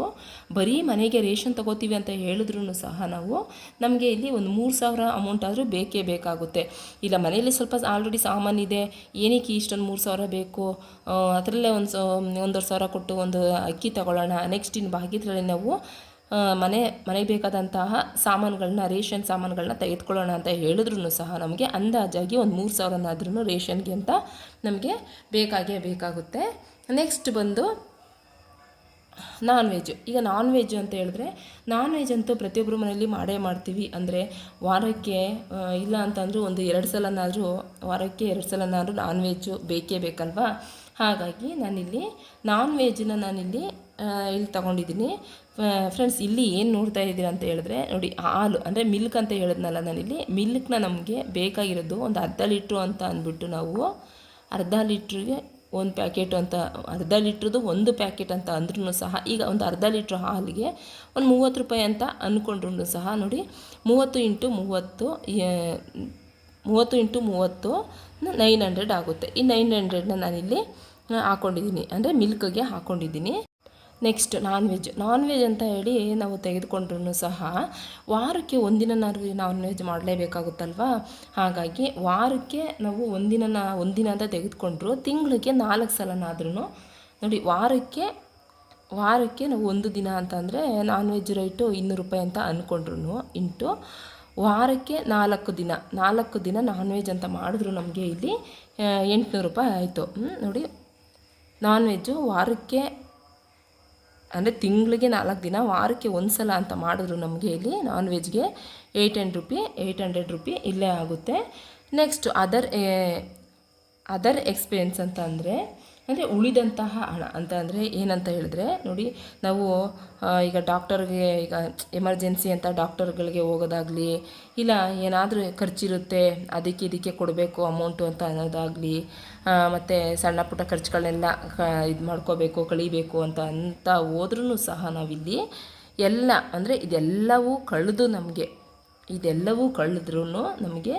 ಬರೀ ಮನೆಗೆ ರೇಷನ್ ತಗೋತೀವಿ ಅಂತ ಹೇಳಿದ್ರೂ ಸಹ ನಾವು ನಮಗೆ ಇಲ್ಲಿ ಒಂದು ಮೂರು ಸಾವಿರ ಅಮೌಂಟ್ ಆದರೂ ಬೇಕೇ ಬೇಕಾಗುತ್ತೆ. ಇಲ್ಲ, ಮನೆಯಲ್ಲಿ ಸ್ವಲ್ಪ ಆಲ್ರೆಡಿ ಸಾಮಾನಿದೆ ಏನಕ್ಕೆ ಇಷ್ಟೊಂದು ಮೂರು ಸಾವಿರ ಬೇಕು? ಅದರಲ್ಲೇ ಒಂದು ಒಂದೂವರೆ ಸಾವಿರ ಕೊಟ್ಟು ಒಂದು ಅಕ್ಕಿ ತಗೊಳ್ಳೋಣ. ನೆಕ್ಸ್ಟ್ ಇನ್ನು ಬಾಕಿದ್ರಲ್ಲಿ ನಾವು ಮನೆ, ಮನೆಗೆ ಬೇಕಾದಂತಹ ಸಾಮಾನುಗಳನ್ನ ರೇಷನ್ ಸಾಮಾನುಗಳನ್ನ ತೆಗೆದುಕೊಳ್ಳೋಣ ಅಂತ ಹೇಳಿದ್ರು ಸಹ ನಮಗೆ ಅಂದಾಜಾಗಿ ಒಂದು ಮೂರು ಸಾವಿರನಾದ್ರೂ ರೇಷನ್ಗೆ ಅಂತ ನಮಗೆ ಬೇಕಾಗೇ ಬೇಕಾಗುತ್ತೆ. ನೆಕ್ಸ್ಟ್ ಬಂದು ನಾನ್ ವೆಜ್ ಈಗ ನಾನ್ ವೆಜ್ ಅಂತ ಹೇಳಿದ್ರೆ ನಾನ್ ವೆಜ್ ಅಂತೂ ಪ್ರತಿಯೊಬ್ಬರು ಮನೆಯಲ್ಲಿ ಮಾಡೇ ಮಾಡ್ತೀವಿ. ಅಂದರೆ ವಾರಕ್ಕೆ ಇಲ್ಲ ಅಂತಂದರೂ ಒಂದು ಎರಡು ಸಲನಾದರೂ, ವಾರಕ್ಕೆ ಎರಡು ಸಲನಾದರೂ ನಾನ್ ವೆಜ್ಜು ಬೇಕೇ ಬೇಕಲ್ವಾ? ಹಾಗಾಗಿ ನಾನಿಲ್ಲಿ ನಾನ್ ವೆಜ್ನ ನಾನಿಲ್ಲಿ ಇಲ್ಲಿ ತಗೊಂಡಿದ್ದೀನಿ. ಫ್ರೆಂಡ್ಸ್ ಇಲ್ಲಿ ಏನು ನೋಡ್ತಾ ಇದ್ದೀರಾ ಅಂತ ಹೇಳಿದ್ರೆ, ನೋಡಿ, ಹಾಲು, ಅಂದರೆ ಮಿಲ್ಕ್ ಅಂತ ಹೇಳಿದ್ನಲ್ಲ ನಾನಿಲ್ಲಿ ಮಿಲ್ಕ್ನ ನಮಗೆ ಬೇಕಾಗಿರೋದು ಒಂದು ಅರ್ಧ ಲೀಟ್ರು ಅಂತ ಅಂದ್ಬಿಟ್ಟು ನಾವು ಅರ್ಧ ಲೀಟ್ರಿಗೆ ಒಂದು ಪ್ಯಾಕೆಟ್ ಅಂತ, ಅರ್ಧ ಲೀಟ್ರದ್ದು ಒಂದು ಪ್ಯಾಕೆಟ್ ಅಂತ ಅಂದ್ರೂ ಸಹ, ಈಗ ಒಂದು ಅರ್ಧ ಲೀಟ್ರ್ ಹಾಲಿಗೆ ಒಂದು ಮೂವತ್ತು ರೂಪಾಯಿ ಅಂತ ಅಂದ್ಕೊಂಡ್ರು ಸಹ, ನೋಡಿ, ಮೂವತ್ತು ಇಂಟು ಮೂವತ್ತು ಮೂವತ್ತು ಇಂಟು ಮೂವತ್ತು ನೈನ್ ಹಂಡ್ರೆಡ್ ಆಗುತ್ತೆ. ಈ ನೈನ್ ಹಂಡ್ರೆಡ್ನ ನಾನಿಲ್ಲಿ ಹಾಕ್ಕೊಂಡಿದ್ದೀನಿ ಅಂದರೆ ಮಿಲ್ಕ್ಗೆ ಹಾಕ್ಕೊಂಡಿದ್ದೀನಿ next non veg non veg ಅಂತ ಹೇಳಿ ನಾವು ತೆಗೆದುಕೊಂಡ್ರೂ ಸಹ ವಾರಕ್ಕೆ ಒಂದಿನ ನಾವು ನಾನ್ ವೆಜ್ ಮಾಡಲೇಬೇಕಾಗುತ್ತಲ್ವಾ? ಹಾಗಾಗಿ ವಾರಕ್ಕೆ ನಾವು ಒಂದಿನ ಒಂದಿನ ಅಂತ ತೆಗೆದುಕೊಂಡ್ರು, ತಿಂಗಳಿಗೆ ನಾಲ್ಕು ಸಲನಾದ್ರೂ ನೋಡಿ ವಾರಕ್ಕೆ ವಾರಕ್ಕೆ ನಾವು ಒಂದು ದಿನ ಅಂತಂದರೆ ನಾನ್ ವೆಜ್ ರೈಟು ಇನ್ನೂರು ರೂಪಾಯಿ ಅಂತ ಅಂದ್ಕೊಂಡ್ರು ಇಂಟು ವಾರಕ್ಕೆ ನಾಲ್ಕು ದಿನ. ನಾಲ್ಕು ದಿನ ನಾನ್ ವೆಜ್ ಅಂತ ಮಾಡಿದ್ರು ನಮಗೆ ಇಲ್ಲಿ ಎಂಟುನೂರು ರೂಪಾಯಿ ಆಯಿತು. ನೋಡಿ ನಾನ್ ವೆಜ್ಜು ವಾರಕ್ಕೆ ಅಂದರೆ ತಿಂಗಳಿಗೆ ನಾಲ್ಕು ದಿನ, ವಾರಕ್ಕೆ ಒಂದು ಸಲ ಅಂತ ಮಾಡಿದ್ರು ನಮಗೆ ಇಲ್ಲಿ non ವೆಜ್ಗೆ eight hundred rupee eight hundred rupee ಇಲ್ಲೇ ಆಗುತ್ತೆ. ನೆಕ್ಸ್ಟ್ ಅದರ್ ಅದರ್ ಎಕ್ಸ್ಪೀರಿಯನ್ಸ್ ಅಂತ ಅಂದರೆ ಅಂದರೆ ಉಳಿದಂತಹ ಹಣ ಅಂತ ಅಂದರೆ ಏನಂತ ಹೇಳಿದ್ರೆ, ನೋಡಿ, ನಾವು ಈಗ ಡಾಕ್ಟರ್ಗೆ ಈಗ ಎಮರ್ಜೆನ್ಸಿ ಅಂತ ಡಾಕ್ಟರ್ಗಳಿಗೆ ಹೋಗೋದಾಗಲಿ, ಇಲ್ಲ ಏನಾದರೂ ಖರ್ಚಿರುತ್ತೆ, ಅದಕ್ಕೆ ಇದಕ್ಕೆ ಕೊಡಬೇಕು ಅಮೌಂಟು ಅಂತ ಅನ್ನೋದಾಗಲಿ ಮತ್ತು ಸಣ್ಣ ಪುಟ್ಟ ಖರ್ಚುಗಳನ್ನೆಲ್ಲ ಇದು ಮಾಡ್ಕೋಬೇಕು, ಕಳಿಬೇಕು ಅಂತ ಅಂತ ಹೋದ್ರೂ ಸಹ ನಾವಿಲ್ಲಿ ಎಲ್ಲ, ಅಂದರೆ ಇದೆಲ್ಲವೂ ಕಳೆದು ನಮಗೆ. ಇದೆಲ್ಲವೂ ಕಳೆದ್ರೂ ನಮಗೆ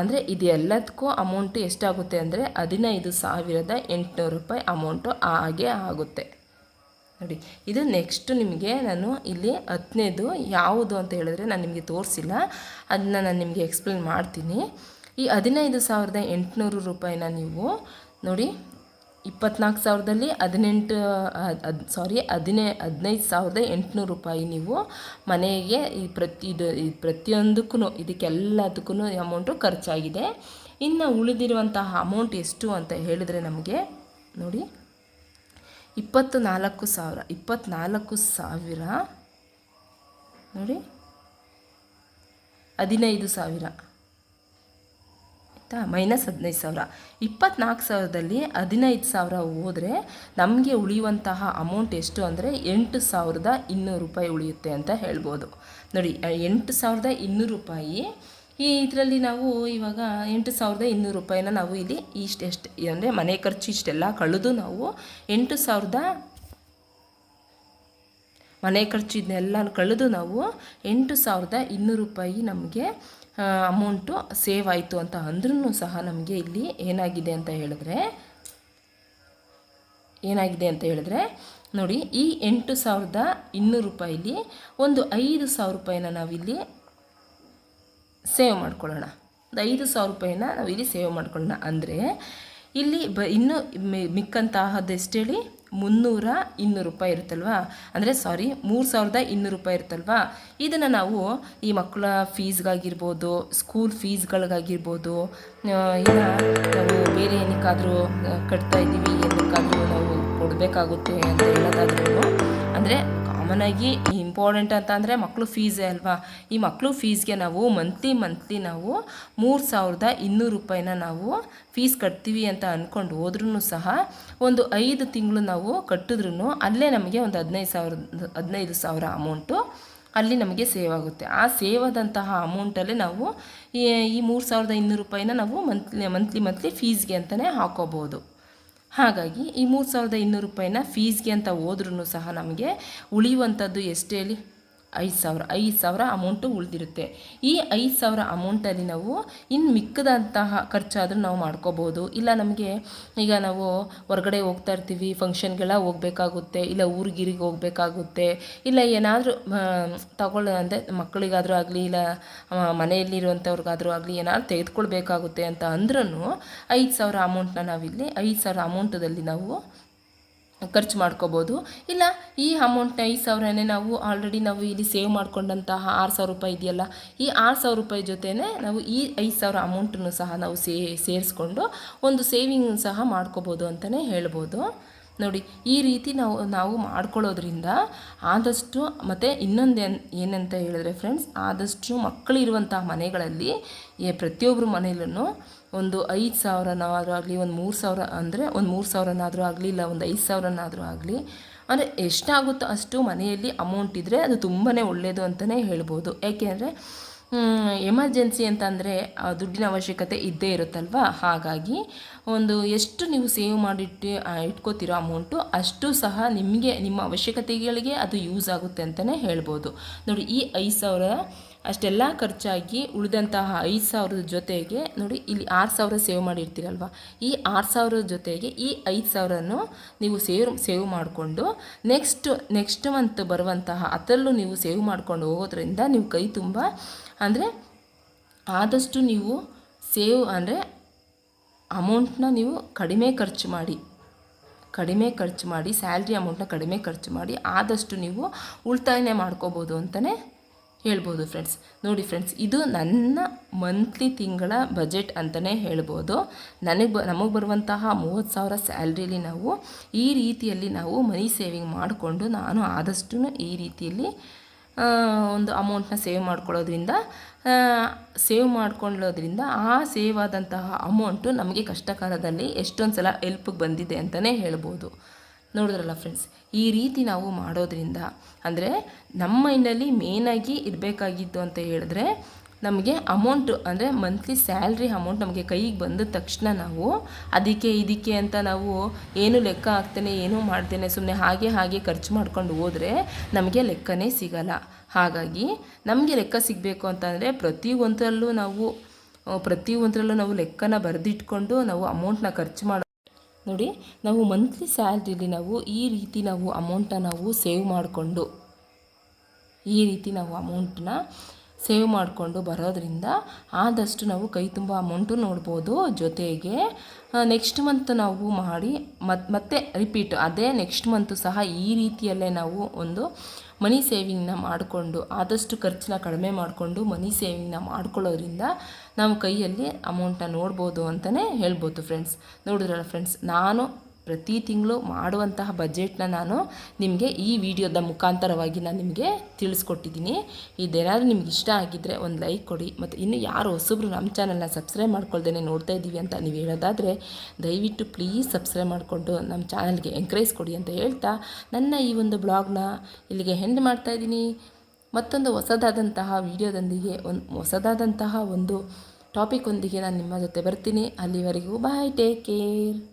ಅಂದರೆ ಇದೆಲ್ಲದಕ್ಕೂ ಅಮೌಂಟ್ ಎಷ್ಟಾಗುತ್ತೆ ಅಂದರೆ ಹದಿನೈದು ಸಾವಿರದ ಎಂಟುನೂರು ರೂಪಾಯಿ ಅಮೌಂಟು ಹಾಗೆ ಆಗುತ್ತೆ. ನೋಡಿ, ಇದು ನೆಕ್ಸ್ಟ್ ನಿಮಗೆ ನಾನು ಇಲ್ಲಿ ಹತ್ತನೇದು ಯಾವುದು ಅಂತ ಹೇಳಿದ್ರೆ ನಾನು ನಿಮಗೆ ತೋರಿಸಿಲ್ಲ. ಅದನ್ನ ನಾನು ನಿಮಗೆ ಎಕ್ಸ್ಪ್ಲೇನ್ ಮಾಡ್ತೀನಿ. ಈ ಹದಿನೈದು ಸಾವಿರದ ಎಂಟುನೂರು ರೂಪಾಯಿನ ನೀವು ನೋಡಿ, ಇಪ್ಪತ್ನಾಲ್ಕು ಸಾವಿರದಲ್ಲಿ ಹದಿನೆಂಟು ಅದು ಸಾರಿ ಹದಿನೈ, ಹದಿನೈದು ಸಾವಿರದ ಎಂಟುನೂರು ರೂಪಾಯಿ ನೀವು ಮನೆಗೆ ಈ ಪ್ರತಿ, ಇದು ಪ್ರತಿಯೊಂದಕ್ಕೂ ಇದಕ್ಕೆಲ್ಲದಕ್ಕೂ ಅಮೌಂಟು ಖರ್ಚಾಗಿದೆ. ಇನ್ನು ಉಳಿದಿರುವಂತಹ ಅಮೌಂಟ್ ಎಷ್ಟು ಅಂತ ಹೇಳಿದರೆ ನಮಗೆ ನೋಡಿ ಇಪ್ಪತ್ತು ನಾಲ್ಕು ಸಾವಿರ, ಇಪ್ಪತ್ನಾಲ್ಕು ಸಾವಿರ ನೋಡಿ, ಹದಿನೈದು ಸಾವಿರ. ಆಯಿತಾ ಮೈನಸ್ ಹದಿನೈದು ಸಾವಿರ. ಇಪ್ಪತ್ನಾಲ್ಕು ಸಾವಿರದಲ್ಲಿ ಹದಿನೈದು ಸಾವಿರ ಹೋದರೆ ನಮಗೆ ಉಳಿಯುವಂತಹ ಅಮೌಂಟ್ ಎಷ್ಟು ಅಂದರೆ ಎಂಟು ಸಾವಿರದ ಇನ್ನೂರು ರೂಪಾಯಿ ಉಳಿಯುತ್ತೆ ಅಂತ ಹೇಳ್ಬೋದು. ನೋಡಿ ಎಂಟು ಸಾವಿರದ ಇನ್ನೂರು ರೂಪಾಯಿ, ಈ ಇದರಲ್ಲಿ ನಾವು ಇವಾಗ ಎಂಟು ಸಾವಿರದ ಇನ್ನೂರು ರೂಪಾಯಿನ ನಾವು ಇಲ್ಲಿ ಇಷ್ಟೆಷ್ಟು ಅಂದರೆ ಮನೆ ಖರ್ಚು ಇಷ್ಟೆಲ್ಲ ಕಳೆದು ನಾವು ಎಂಟು ಸಾವಿರದ ಮನೆ ಖರ್ಚು ಇದನ್ನೆಲ್ಲ ಕಳೆದು ನಾವು ಎಂಟು ಸಾವಿರದ ಇನ್ನೂರು ರೂಪಾಯಿ ನಮಗೆ ಅಮೌಂಟು ಸೇವ್ ಆಯಿತು ಅಂತ ಅಂದ್ರೂ ಸಹ ನಮಗೆ ಇಲ್ಲಿ ಏನಾಗಿದೆ ಅಂತ ಹೇಳಿದ್ರೆ, ಏನಾಗಿದೆ ಅಂತ ಹೇಳಿದ್ರೆ, ನೋಡಿ, ಈ ಎಂಟು ಸಾವಿರದ ಇನ್ನೂರು ರೂಪಾಯಿಲಿ ಒಂದು ಐದು ಸಾವಿರ ರೂಪಾಯಿನ ನಾವಿಲ್ಲಿ ಸೇವ್ ಮಾಡ್ಕೊಳ್ಳೋಣ. ಒಂದು ಐದು ಸಾವಿರ ರೂಪಾಯಿನ ಇಲ್ಲಿ ಸೇವ್ ಮಾಡ್ಕೊಳ್ಳೋಣ. ಅಂದರೆ, ಇಲ್ಲಿ ಬ ಇನ್ನೂ ಮಿ- ಮಿಕ್ಕಂತಹದ್ದೆಷ್ಟು ಹೇಳಿ ಮುನ್ನೂರ ಇನ್ನೂರು ರೂಪಾಯಿ ಇರುತ್ತಲ್ವಾ? ಅಂದರೆ ಸಾರಿ ಮೂರು ಸಾವಿರದ ಇನ್ನೂರು ರೂಪಾಯಿ ಇರುತ್ತಲ್ವಾ? ಇದನ್ನು ನಾವು ಈ ಮಕ್ಕಳ ಫೀಸ್ಗಾಗಿರ್ಬೋದು ಸ್ಕೂಲ್ ಫೀಸ್ಗಳಿಗಾಗಿರ್ಬೋದು ಇಲ್ಲ ನಾವು ಬೇರೆ ಏನಕ್ಕಾದರೂ ಕಟ್ತಾ ಇದ್ದೀವಿ, ಏನಕ್ಕಾದರೂ ನಾವು ಕೊಡಬೇಕಾಗುತ್ತೆ ಅಂತ ಹೇಳೋದಾದ್ರೂ ಅಂದರೆ ಕಾಮನ್ ಆಗಿ ಇಂಪಾರ್ಟೆಂಟ್ ಅಂತ ಅಂದರೆ ಮಕ್ಕಳು ಫೀಸೇ ಅಲ್ವಾ? ಈ ಮಕ್ಕಳು ಫೀಸ್ಗೆ ನಾವು ಮಂತ್ಲಿ ಮಂತ್ಲಿ ನಾವು ಮೂರು ಸಾವಿರದ ಇನ್ನೂರು ರೂಪಾಯಿನ ನಾವು ಫೀಸ್ ಕಟ್ತೀವಿ ಅಂತ ಅಂದ್ಕೊಂಡು ಹೋದ್ರೂ ಸಹ ಒಂದು ಐದು ತಿಂಗಳು ನಾವು ಕಟ್ಟಿದ್ರೂ ಅಲ್ಲೇ ನಮಗೆ ಒಂದು ಹದಿನೈದು ಸಾವಿರ ಹದಿನೈದು ಸಾವಿರ ಅಮೌಂಟು ಅಲ್ಲಿ ನಮಗೆ ಸೇವ್ ಆಗುತ್ತೆ. ಆ ಸೇವ್ ಆದಂತಹ ಅಮೌಂಟಲ್ಲೇ ನಾವು ಈ ಮೂರು ಸಾವಿರದ ಇನ್ನೂರು ರೂಪಾಯಿನ ನಾವು ಮಂತ್ಲಿ ಮಂತ್ಲಿ ಮಂತ್ಲಿ ಫೀಸ್ಗೆ ಅಂತಲೇ ಹಾಕೋಬೋದು. ಹಾಗಾಗಿ ಈ ಮೂರು ಸಾವಿರದ ಇನ್ನೂರು ರೂಪಾಯಿನ ಫೀಸ್ಗೆ ಅಂತ ಹೋದ್ರೂ ಸಹ ನಮಗೆ ಉಳಿಯುವಂಥದ್ದು ಎಷ್ಟು ಹೇಳಿ? ಐದು ಸಾವಿರ ಐದು ಸಾವಿರ ಅಮೌಂಟು ಉಳಿದಿರುತ್ತೆ. ಈ ಐದು ಸಾವಿರ ಅಮೌಂಟಲ್ಲಿ ನಾವು ಇನ್ನು ಮಿಕ್ಕದಂತಹ ಖರ್ಚಾದರೂ ನಾವು ಮಾಡ್ಕೋಬೋದು. ಇಲ್ಲ ನಮಗೆ ಈಗ ನಾವು ಹೊರಗಡೆ ಹೋಗ್ತಾ ಇರ್ತೀವಿ ಫಂಕ್ಷನ್ಗೆಲ್ಲ ಹೋಗಬೇಕಾಗುತ್ತೆ, ಇಲ್ಲ ಊರಿಗಿರಿಗೆ ಹೋಗಬೇಕಾಗುತ್ತೆ, ಇಲ್ಲ ಏನಾದರೂ ತಗೊಳ್ಳೋ ಅಂದರೆ ಮಕ್ಕಳಿಗಾದರೂ ಆಗಲಿ, ಇಲ್ಲ ಮನೆಯಲ್ಲಿರುವಂಥವ್ರಿಗಾದರೂ ಆಗಲಿ, ಏನಾದ್ರು ತೆಗೆದುಕೊಳ್ಬೇಕಾಗುತ್ತೆ ಅಂತ ಅಂದ್ರೂ ಐದು ಸಾವಿರ ಅಮೌಂಟ್ನ ನಾವಿಲ್ಲಿ, ಐದು ಸಾವಿರ ಅಮೌಂಟದಲ್ಲಿ ನಾವು ಖರ್ಚು ಮಾಡ್ಕೋಬೋದು. ಇಲ್ಲ, ಈ ಅಮೌಂಟ್ನ ಐದು ಸಾವಿರನೇ ನಾವು ಆಲ್ರೆಡಿ ನಾವು ಇಲ್ಲಿ ಸೇವ್ ಮಾಡ್ಕೊಂಡಂತಹ ಆರು ಸಾವಿರ ರೂಪಾಯಿ ಇದೆಯಲ್ಲ, ಈ ಆರು ಸಾವಿರ ರೂಪಾಯಿ ಜೊತೆಯೇ ನಾವು ಈ ಐದು ಸಾವಿರ ಅಮೌಂಟನ್ನು ಸಹ ನಾವು ಸೇ, ಸೇರಿಸ್ಕೊಂಡು ಒಂದು ಸೇವಿಂಗ್ ಸಹ ಮಾಡ್ಕೋಬೋದು ಅಂತಲೇ ಹೇಳ್ಬೋದು. ನೋಡಿ, ಈ ರೀತಿ ನಾವು ನಾವು ಮಾಡ್ಕೊಳ್ಳೋದ್ರಿಂದ ಆದಷ್ಟು, ಮತ್ತು ಇನ್ನೊಂದು ಏನ್, ಏನಂತ ಹೇಳಿದ್ರೆ ಫ್ರೆಂಡ್ಸ್ ಆದಷ್ಟು ಮಕ್ಕಳಿರುವಂತಹ ಮನೆಗಳಲ್ಲಿ ಪ್ರತಿಯೊಬ್ಬರ ಮನೆಯಲ್ಲೂ ಒಂದು ಐದು ಸಾವಿರನಾದ್ರೂ ಆಗಲಿ, ಒಂದು ಮೂರು ಸಾವಿರ ಅಂದರೆ ಒಂದು ಮೂರು ಸಾವಿರನಾದರೂ ಆಗಲಿ, ಇಲ್ಲ ಒಂದು ಐದು ಸಾವಿರನಾದರೂ ಆಗಲಿ, ಅಂದರೆ ಎಷ್ಟಾಗುತ್ತೋ ಅಷ್ಟು ಮನೆಯಲ್ಲಿ ಅಮೌಂಟ್ ಇದ್ದರೆ ಅದು ತುಂಬಾ ಒಳ್ಳೆಯದು ಅಂತಲೇ ಹೇಳ್ಬೋದು. ಯಾಕೆಂದರೆ ಎಮರ್ಜೆನ್ಸಿ ಅಂತಂದರೆ ದುಡ್ಡಿನ ಅವಶ್ಯಕತೆ ಇದ್ದೇ ಇರುತ್ತಲ್ವ? ಹಾಗಾಗಿ ಒಂದು ಎಷ್ಟು ನೀವು ಸೇವ್ ಮಾಡಿಟ್ಟು ಇಟ್ಕೋತಿರೋ ಅಮೌಂಟು ಅಷ್ಟು ಸಹ ನಿಮಗೆ, ನಿಮ್ಮ ಅವಶ್ಯಕತೆಗಳಿಗೆ ಅದು ಯೂಸ್ ಆಗುತ್ತೆ ಅಂತಲೇ ಹೇಳ್ಬೋದು. ನೋಡಿ, ಈ ಐದು ಸಾವಿರ ಅಷ್ಟೆಲ್ಲ ಖರ್ಚಾಗಿ ಉಳಿದಂತಹ ಐದು ಸಾವಿರದ ಜೊತೆಗೆ ನೋಡಿ ಇಲ್ಲಿ ಆರು ಸಾವಿರ ಸೇವ್ ಮಾಡಿರ್ತೀರಲ್ವ? ಈ ಆರು ಸಾವಿರದ ಜೊತೆಗೆ ಈ ಐದು ಸಾವಿರನು ನೀವು ಸೇವ್ ಸೇವ್ ಮಾಡಿಕೊಂಡು ನೆಕ್ಸ್ಟ್ ನೆಕ್ಸ್ಟ್ ಮಂತ್ ಬರುವಂತಹ ಅದರಲ್ಲೂ ನೀವು ಸೇವ್ ಮಾಡ್ಕೊಂಡು ಹೋಗೋದ್ರಿಂದ ನೀವು ಕೈ ತುಂಬ ಅಂದರೆ ಆದಷ್ಟು ನೀವು ಸೇವ್ ಅಂದರೆ ಅಮೌಂಟ್ನ ನೀವು ಕಡಿಮೆ ಖರ್ಚು ಮಾಡಿ, ಕಡಿಮೆ ಖರ್ಚು ಮಾಡಿ ಸ್ಯಾಲ್ರಿ ಅಮೌಂಟ್ನ ಕಡಿಮೆ ಖರ್ಚು ಮಾಡಿ ಆದಷ್ಟು ನೀವು ಉಳಿತಾಯನೇ ಮಾಡ್ಕೋಬೋದು ಅಂತಲೇ ಹೇಳ್ಬೋದು ಫ್ರೆಂಡ್ಸ್ ನೋಡಿ ಫ್ರೆಂಡ್ಸ್ ಇದು ನನ್ನ ಮಂತ್ಲಿ ತಿಂಗಳ ಬಜೆಟ್ ಅಂತಲೇ ಹೇಳ್ಬೋದು. ನನಗೆ ಬ ನಮಗೆ ಬರುವಂತಹ ಮೂವತ್ತು ಸಾವಿರ ಸ್ಯಾಲ್ರಿಲಿ ನಾವು ಈ ರೀತಿಯಲ್ಲಿ ನಾವು ಮನಿ ಸೇವಿಂಗ್ ಮಾಡಿಕೊಂಡು ನಾನು ಆದಷ್ಟು ಈ ರೀತಿಯಲ್ಲಿ ಒಂದು ಅಮೌಂಟ್ನ ಸೇವ್ ಮಾಡ್ಕೊಳ್ಳೋದ್ರಿಂದ ಸೇವ್ ಮಾಡ್ಕೊಳ್ಳೋದ್ರಿಂದ ಆ ಸೇವ್ ಆದಂತಹ ಅಮೌಂಟು ನಮಗೆ ಕಷ್ಟಕಾಲದಲ್ಲಿ ಎಷ್ಟೊಂದು ಸಲ ಹೆಲ್ಪ್ಗೆ ಬಂದಿದೆ ಅಂತಲೇ ಹೇಳ್ಬೋದು. ನೋಡಿದ್ರಲ್ಲ ಫ್ರೆಂಡ್ಸ್ ಈ ರೀತಿ ನಾವು ಮಾಡೋದ್ರಿಂದ ಅಂದರೆ ನಮ್ಮ ಮೈಂಡಲ್ಲಿ ಮೇನಾಗಿ ಇರಬೇಕಾಗಿದ್ದು ಅಂತ ಹೇಳಿದ್ರೆ ನಮಗೆ ಅಮೌಂಟು ಅಂದರೆ ಮಂತ್ಲಿ ಸ್ಯಾಲ್ರಿ ಅಮೌಂಟ್ ನಮಗೆ ಕೈಗೆ ಬಂದ ತಕ್ಷಣ ನಾವು ಅದಕ್ಕೆ ಇದಕ್ಕೆ ಅಂತ ನಾವು ಏನು ಲೆಕ್ಕ ಹಾಕ್ತೇನೆ, ಏನೂ ಮಾಡ್ತೇನೆ ಸುಮ್ಮನೆ ಹಾಗೆ ಹಾಗೆ ಖರ್ಚು ಮಾಡ್ಕೊಂಡು ಹೋದರೆ ನಮಗೆ ಲೆಕ್ಕನೇ ಸಿಗಲ್ಲ. ಹಾಗಾಗಿ ನಮಗೆ ಲೆಕ್ಕ ಸಿಗಬೇಕು ಅಂತಂದರೆ ಪ್ರತಿಯೊಂದರಲ್ಲೂ ನಾವು ಪ್ರತಿಯೊಂದರಲ್ಲೂ ನಾವು ಲೆಕ್ಕನ ಬರೆದಿಟ್ಕೊಂಡು ನಾವು ಅಮೌಂಟ್ನ ಖರ್ಚು ಮಾಡೋ ನೋಡಿ, ನಾವು ಮಂತ್ಲಿ ಸ್ಯಾಲ್ರಿಲಿ ನಾವು ಈ ರೀತಿ ನಾವು ಅಮೌಂಟನ್ನ ನಾವು ಸೇವ್ ಮಾಡಿಕೊಂಡು, ಈ ರೀತಿ ನಾವು ಅಮೌಂಟನ್ನ ಸೇವ್ ಮಾಡಿಕೊಂಡು ಬರೋದ್ರಿಂದ ಆದಷ್ಟು ನಾವು ಕೈ ತುಂಬ ಅಮೌಂಟು ನೋಡ್ಬೋದು. ಜೊತೆಗೆ ನೆಕ್ಸ್ಟ್ ಮಂತ್ ನಾವು ಮಾಡಿ ಮತ್ತು ಮತ್ತೆ ರಿಪೀಟ್ ಅದೇ ನೆಕ್ಸ್ಟ್ ಮಂತು ಸಹ ಈ ರೀತಿಯಲ್ಲೇ ನಾವು ಒಂದು ಮನಿ ಸೇವಿಂಗ್ನ ಮಾಡಿಕೊಂಡು, ಆದಷ್ಟು ಖರ್ಚನ್ನ ಕಡಿಮೆ ಮಾಡಿಕೊಂಡು ಮನಿ ಸೇವಿಂಗ್ನ ಮಾಡ್ಕೊಳ್ಳೋದ್ರಿಂದ ನಾವು ಕೈಯಲ್ಲಿ ಅಮೌಂಟನ್ನ ನೋಡ್ಬೋದು ಅಂತಲೇ ಹೇಳ್ಬೋದು ಫ್ರೆಂಡ್ಸ್ ನೋಡಿದ್ರಲ್ಲ ಫ್ರೆಂಡ್ಸ್ ನಾನು ಪ್ರತಿ ತಿಂಗಳು ಮಾಡುವಂತಹ ಬಜೆಟ್ನ ನಾನು ನಿಮಗೆ ಈ ವಿಡಿಯೋದ ಮುಖಾಂತರವಾಗಿ ನಾನು ನಿಮಗೆ ತಿಳಿಸ್ಕೊಟ್ಟಿದ್ದೀನಿ. ಇದೇನಾದರೂ ನಿಮ್ಗೆ ಇಷ್ಟ ಆಗಿದ್ದರೆ ಒಂದು ಲೈಕ್ ಕೊಡಿ. ಮತ್ತು ಇನ್ನು ಯಾರು ಹೊಸಬ್ರು ನಮ್ಮ ಚಾನಲ್ನ ಸಬ್ಸ್ಕ್ರೈಬ್ ಮಾಡ್ಕೊಳ್ದೇ ನೋಡ್ತಾ ಇದ್ದೀವಿ ಅಂತ ನೀವು ಹೇಳೋದಾದರೆ, ದಯವಿಟ್ಟು ಪ್ಲೀಸ್ ಸಬ್ಸ್ಕ್ರೈಬ್ ಮಾಡಿಕೊಂಡು ನಮ್ಮ ಚಾನಲ್ಗೆ ಎಂಕರೇಜ್ ಕೊಡಿ ಅಂತ ಹೇಳ್ತಾ ನನ್ನ ಈ ಒಂದು ಬ್ಲಾಗ್ನ ಇಲ್ಲಿಗೆ ಹೆಂಡ್ ಮಾಡ್ತಾ ಇದ್ದೀನಿ ಮತ್ತೊಂದು ಹೊಸದಾದಂತಹ ವಿಡಿಯೋದೊಂದಿಗೆ ಒಂದು ಹೊಸದಾದಂತಹ ಒಂದು ಟಾಪಿಕ್ ಒಂದಿಗೆ ನಾನು ನಿಮ್ಮ ಜೊತೆ ಬರ್ತೀನಿ. ಅಲ್ಲಿವರೆಗೂ ಬಾಯ್ ಟೇಕ್ ಕೇರ್